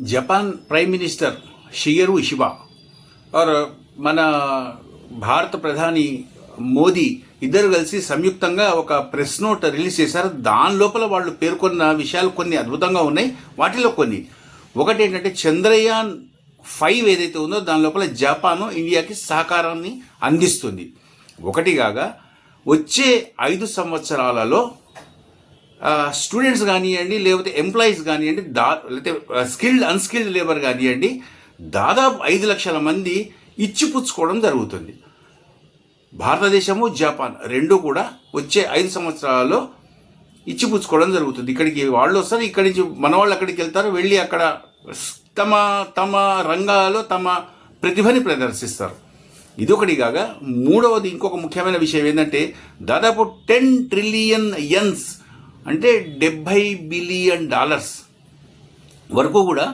Japan prime minister Shigeru Ishiba. Are మన భారత ప్రధాని మోదీ ఇద్దరు కలిసి సంయుక్తంగా ఒక ప్రెస్ నోట్ రిలీజ్ చేశారు. దాని లోపల వాళ్ళు పేర్కొన్న విషయాలు కొన్ని అద్భుతంగా ఉన్నాయి. వాటిలో కొన్ని. ఒకటి ఏంటంటే చంద్రయాన్ ఫైవ్ ఏదైతే ఉందో దాని లోపల జపాన్ ఇండియాకి సహకారాన్ని అందిస్తుంది. ఒకటి కాగా వచ్చే ఐదు సంవత్సరాలలో స్టూడెంట్స్ కానివ్వండి లేకపోతే ఎంప్లాయీస్ కానివ్వండి దా లేకపోతే స్కిల్డ్ అన్స్కిల్డ్ లేబర్ కానివ్వండి దాదాపు ఐదు లక్షల మంది ఇచ్చిపుచ్చుకోవడం జరుగుతుంది. భారతదేశము జపాన్ రెండు కూడా వచ్చే ఐదు సంవత్సరాలలో ఇచ్చిపుచ్చుకోవడం జరుగుతుంది. ఇక్కడికి వాళ్ళు వస్తారు ఇక్కడి నుంచి మన వాళ్ళు అక్కడికి వెళ్తారు వెళ్ళి అక్కడ తమ తమ రంగాల్లో తమ ప్రతిభని ప్రదర్శిస్తారు. ఇది ఒకటి కాగా మూడవది ఇంకొక ముఖ్యమైన విషయం ఏంటంటే దాదాపు టెన్ ట్రిలియన్ యన్స్ అంటే డెబ్భై బిలియన్ డాలర్స్ వరకు కూడా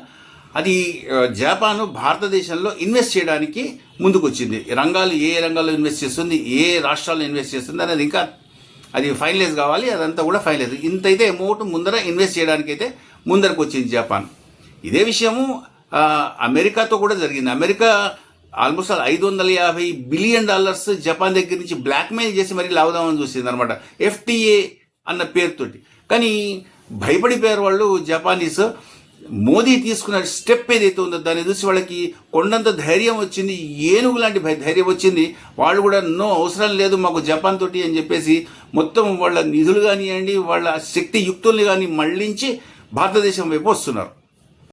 అది జపాను జపాన్ భారతదేశంలో ఇన్వెస్ట్ చేయడానికి ముందుకొచ్చింది. రంగాలు ఏ రంగాల్లో ఇన్వెస్ట్ చేస్తుంది ఏ రాష్ట్రాల్లో ఇన్వెస్ట్ చేస్తుంది అనేది ఇంకా అది ఫైనలైజ్ కావాలి అదంతా కూడా ఫైనలైజ్. ఇంతైతే అమౌంట్ ముందర ఇన్వెస్ట్ చేయడానికి అయితే ముందరకు వచ్చింది జపాన్. ఇదే విషయము అమెరికాతో కూడా జరిగింది. అమెరికా ఆల్మోస్ట్ ఐదు వందల యాభై బిలియన్ డాలర్స్ జపాన్ దగ్గర నుంచి బ్లాక్మెయిల్ చేసి మరీ లావుదామని చూసింది అనమాట ఎఫ్టీఏ అన్న పేరుతోటి. కానీ భయపడిపోయారు వాళ్ళు జపానీస్. మోదీ తీసుకున్న స్టెప్ ఏదైతే ఉందో దాన్ని చూసి వాళ్ళకి కొండంత ధైర్యం వచ్చింది ఏనుగు లాంటి ధైర్యం వచ్చింది. వాళ్ళు కూడా నో అవసరం లేదు మాకు జపాన్ తోటి అని చెప్పేసి మొత్తం వాళ్ళ నిధులు కానివ్వండి వాళ్ళ శక్తి యుక్తుల్ని కానీ మళ్ళించి భారతదేశం వైపు వస్తున్నారు.